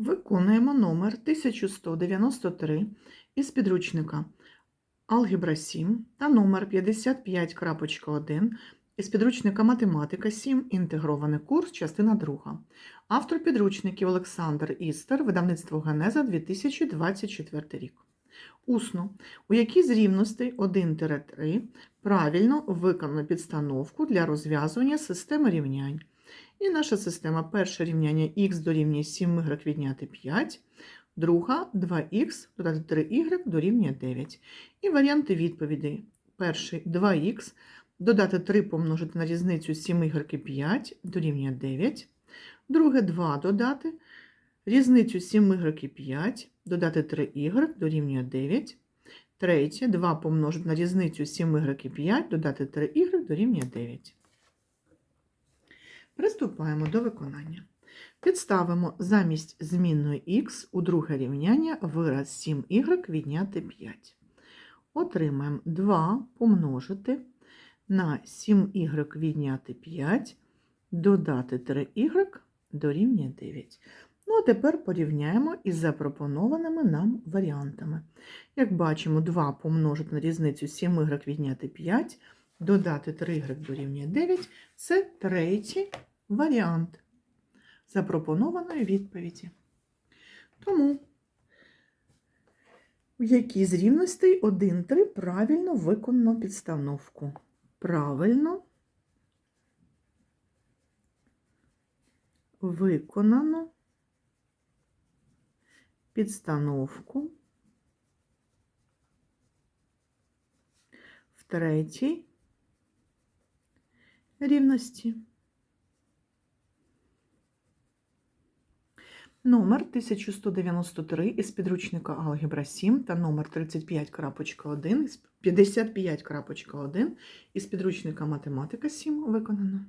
Виконуємо номер 1193 із підручника Алгебра 7 та номер 55.1 із підручника Математика 7. Інтегрований курс, частина 2. Автор підручників Олександр Істер, видавництво Генеза 2024 рік. Усно. У якій з рівностей 1-3 правильно виконано підстановку для розв'язування системи рівнянь. І наша система перше рівняння х дорівнює 7y відняти 5, друга 2х додати 3y дорівнює 9. І варіанти відповідей. Перший 2х додати 3 помножити на різницю 7y 5 дорівнює 9. Друге 2 додати різницю 7y 5 додати 3y дорівнює 9. Третє 2 помножити на різницю 7y 5 додати 3y дорівнює 9. Приступаємо до виконання. Підставимо замість змінної х у друге рівняння вираз 7y відняти 5. Отримаємо 2 помножити на 7y відняти 5, додати 3y дорівнює 9. Ну, а тепер порівняємо із запропонованими нам варіантами. Як бачимо, 2 помножити на різницю 7y відняти 5, додати 3y дорівнює 9 це третій варіант запропонованої відповіді. Тому, в якій з рівностей 1-3 правильно виконано підстановку. Правильно виконано підстановку в третій рівності. Номер 1193 із підручника Алгебра 7 та номер 35.1 із 55.1 із підручника Математика 7 виконано.